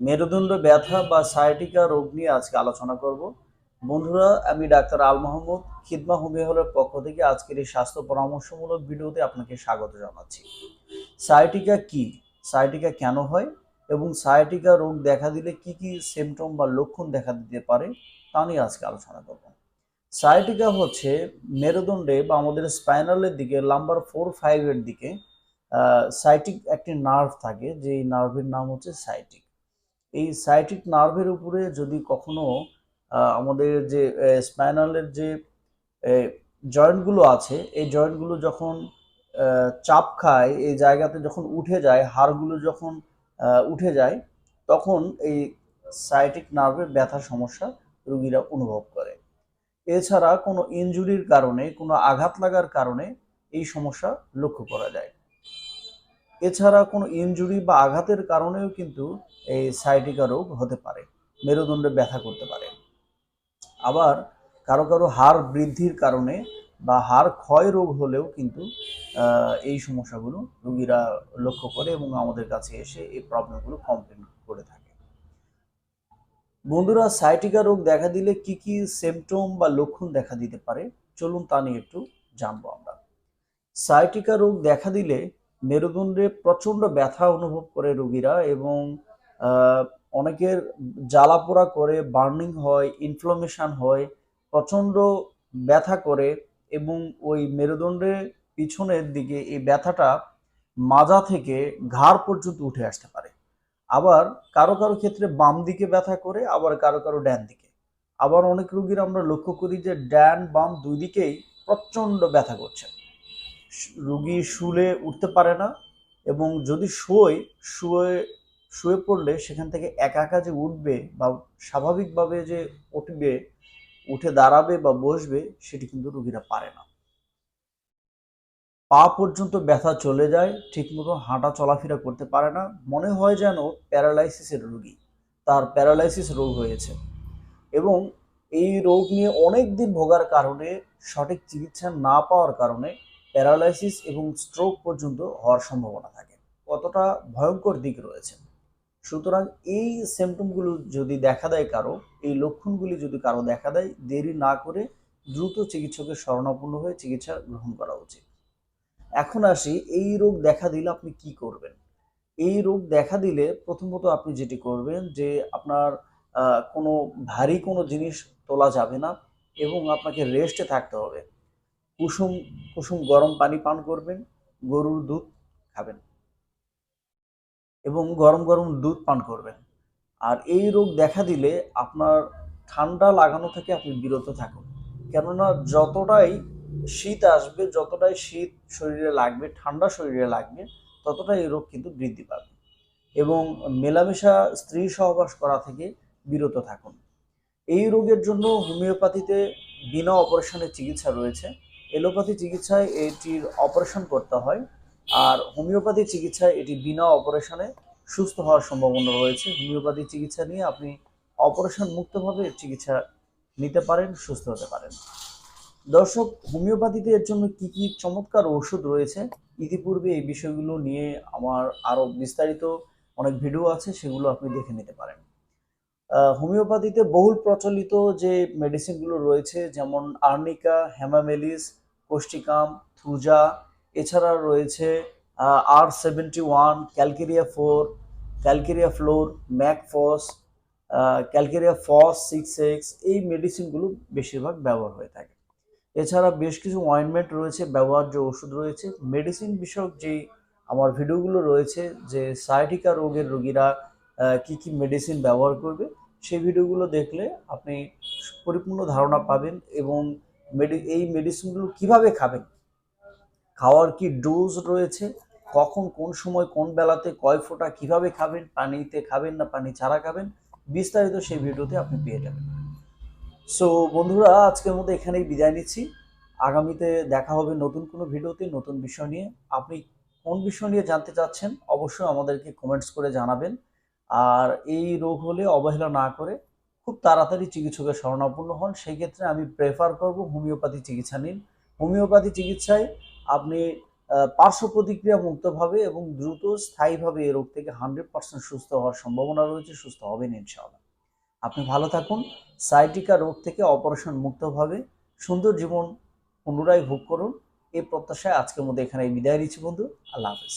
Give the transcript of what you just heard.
মেরুদণ্ড ব্যথা বা সায়াটিকা রোগ নিয়ে আজকে আলোচনা করব। বন্ধুরা, আমি ডাক্তার আল মাহমুদ, খিদমা হোমিও হলের পক্ষ থেকে আজকের এই স্বাস্থ্য পরামর্শমূলক ভিডিওতে আপনাকে স্বাগত জানাচ্ছি। সায়াটিকা কি? সায়াটিকা কেন হয়? এবং সায়াটিকা রোগ দেখা দিলে কি কি সিমটম বা লক্ষণ দেখা দিতে পারে? তা নিয়ে আজকে আলোচনা করব। সায়াটিকা হচ্ছে মেরুদণ্ডে বা আমাদের স্পাইনালের দিকে লাম্বার ফোর ফাইভের দিকে সাইটিক একটি নার্ভ থাকে যে নার্ভের নাম হচ্ছে সাইটিক এই সাইটিক নার্ভের উপরে যদি কখনো আমাদের যে স্পাইনালের যে জয়েন্টগুলো আছে, এই জয়েন্টগুলো যখন চাপ খায়, এই জায়গাতে যখন উঠে যায়, হাড়গুলো যখন উঠে যায়, তখন এই সাইটিক নার্ভের ব্যথার সমস্যা রুগীরা অনুভব করে। এছাড়া কোনো ইনজুরির কারণে, কোনো আঘাত লাগার কারণে এই সমস্যা লক্ষ্য করা যায়। এছাড়া কোনো ইনজুরি বা আঘাতের কারণেও কিন্তু এই সাইটিকা রোগ হতে পারে, মেরুদণ্ডে ব্যথা করতে পারে। আবার কারও কারও হাড় বৃদ্ধির কারণে বা হাড় ক্ষয় রোগ হলেও কিন্তু এই সমস্যাগুলো রোগীরা লক্ষ্য করে এবং আমাদের কাছে এসে এই প্রবলেমগুলো কমপ্লেন করে থাকে। বন্ধুরা সাইটিকা রোগ দেখা দিলে কি কি সিমটম বা লক্ষণ দেখা দিতে পারে? চলুন তা নিয়ে একটু জানব আমরা। সাইটিকা রোগ দেখা দিলে মেরুদণ্ডে প্রচণ্ড ব্যথা অনুভব করে রোগীরা এবং অনেকের জ্বালাপোড়া করে, বার্নিং হয় ইনফ্লামেশন হয়, প্রচণ্ড ব্যথা করে এবং ওই মেরুদণ্ডের পিছনের দিকে এই ব্যথাটা মাজা থেকে ঘাড় পর্যন্ত উঠে আসতে পারে। আবার কারও কারও ক্ষেত্রে বাম দিকে ব্যথা করে, আবার কারও কারও ড্যান দিকে। আবার অনেক রোগীর আমরা লক্ষ্য করি যে ড্যান বাম দুই দিকেই প্রচণ্ড ব্যথা করছে। রুগী শুলে উঠতে পারে না এবং যদি শোয়, শুয়ে শুয়ে পড়লে সেখান থেকে একা একা যে উঠবে বা স্বাভাবিকভাবে যে উঠবে, উঠে দাঁড়াবে বা বসবে, সেটি কিন্তু রুগীরা পারে না। পা পর্যন্ত ব্যথা চলে যায়, ঠিকমতো হাঁটা চলাফেরা করতে পারে না। মনে হয় যেন প্যারালাইসিসের রোগী, তার প্যারালাইসিস রোগ হয়েছে এবং এই রোগ নিয়ে অনেক দিন ভোগার কারণে, সঠিক চিকিৎসা না পাওয়ার কারণে প্যারালাইসিস এবং স্ট্রোক পর্যন্ত হওয়ার সম্ভাবনা থাকে। কতটা ভয়ঙ্কর দিক রয়েছে। সুতরাং এই সিমটমগুলো যদি দেখা দেয় কারও, এই লক্ষণগুলি যদি কারও দেখা দেয়, দেরি না করে দ্রুত চিকিৎসকের শরণাপন্ন হয়ে চিকিৎসা গ্রহণ করা উচিত। এখন আসি, এই রোগ দেখা দিলে আপনি কি করবেন? এই রোগ দেখা দিলে প্রথমত আপনি যেটি করবেন যে আপনার কোনো ভারী কোনো জিনিস তোলা যাবে না এবং আপনাকে রেস্টে থাকতে হবে। কুসুম কুসুম গরম পানি পান করবেন, গরুর দুধ খাবেন এবং গরম গরম দুধ পান করবেন। আর এই রোগ দেখা দিলে আপনার ঠান্ডা লাগানো থেকে আপনি বিরত থাকুন। কেননা যতটাই শীত আসবে, যতটাই শীত শরীরে লাগবে, ঠান্ডা শরীরে লাগবে, ততটাই এই রোগ কিন্তু বৃদ্ধি পাবে এবং মেলামেশা স্ত্রী সহবাস করা থেকে বিরত থাকুন। এই রোগের জন্য হোমিওপ্যাথিতে বিনা অপারেশনের চিকিৎসা রয়েছে। এলোপ্যাথি চিকিৎসায় এটির অপারেশন করতে হয়, আর হোমিওপ্যাথি চিকিৎসায় এটি বিনা অপারেশনে সুস্থ হওয়ার সম্ভাবনা রয়েছে। হোমিওপ্যাথি চিকিৎসা নিয়ে আপনি অপারেশন মুক্তভাবে চিকিৎসা নিতে পারেন, সুস্থ হতে পারেন। দর্শক, হোমিওপ্যাথিতে এর জন্য কি কি চমৎকার ওষুধ রয়েছে? ইতিপূর্বে এই বিষয়গুলো নিয়ে আমার আরও বিস্তারিত অনেক ভিডিও আছে, সেগুলো আপনি দেখে নিতে পারেন। হোমিওপ্যাথিতে বহুল প্রচলিত যে মেডিসিনগুলো রয়েছে, যেমন আর্নিকা, হেমামেলিস কোস্টিকাম থুজা এছাড়া রয়েছে আর seventy one calcarea fluor calcarea fluor mag phos calcarea phos six X এই মেডিসিনগুলো বেশিরভাগ ব্যবহার হয়ে থাকে। এছাড়া বেশ কিছু অয়েনমেন্ট রয়েছে, ব্যবহার্য ওষুধ রয়েছে। মেডিসিন বিষয়ক যে আমার ভিডিওগুলো রয়েছে, যে সায়াটিকা রোগের রোগীরা কি কি মেডিসিন ব্যবহার করবে, সেই ভিডিওগুলো দেখলে আপনি পরিপূর্ণ ধারণা পাবেন এবং এই মেডিসিনগুলো কীভাবে খাবেন? খাওয়ার কি ডোজ রয়েছে? কখন, কোন সময়, কোন বেলাতে, কয় ফোঁটা কীভাবে খাবেন? পানিতে খাবেন না পানি ছাড়া খাবেন? বিস্তারিত সেই ভিডিওতে আপনি পেয়ে যাবেন। সো বন্ধুরা, আজকের মতো এখানেই বিদায় নিচ্ছি। আগামীতে দেখা হবে নতুন কোনো ভিডিওতে, নতুন বিষয় নিয়ে। আপনি কোন বিষয় নিয়ে জানতে চাচ্ছেন, অবশ্যই আমাদেরকে কমেন্টস করে জানাবেন। আর এই রোগ হলে অবহেলা না করে খুব তাড়াতাড়ি চিকিৎসকের শরণাপন্ন হন। সেই ক্ষেত্রে আমি প্রেফার করব হোমিওপ্যাথি চিকিৎসা নিন। হোমিওপ্যাথি চিকিৎসায় আপনি পার্শ্ব প্রতিক্রিয়া মুক্তভাবে এবং দ্রুত স্থায়ীভাবে এই রোগ থেকে হান্ড্রেড পার্সেন্ট সুস্থ হওয়ার সম্ভাবনা রয়েছে, সুস্থ হবেন ইনশাআল্লাহ। আপনি ভালো থাকুন। সাইটিকা রোগ থেকে অপারেশন মুক্তভাবে সুন্দর জীবন পুনরায় ভোগ করুন। এই প্রত্যাশায় আজকের মধ্যে এখানে বিদায় নিচ্ছি বন্ধু। আল্লাহ হাফেজ।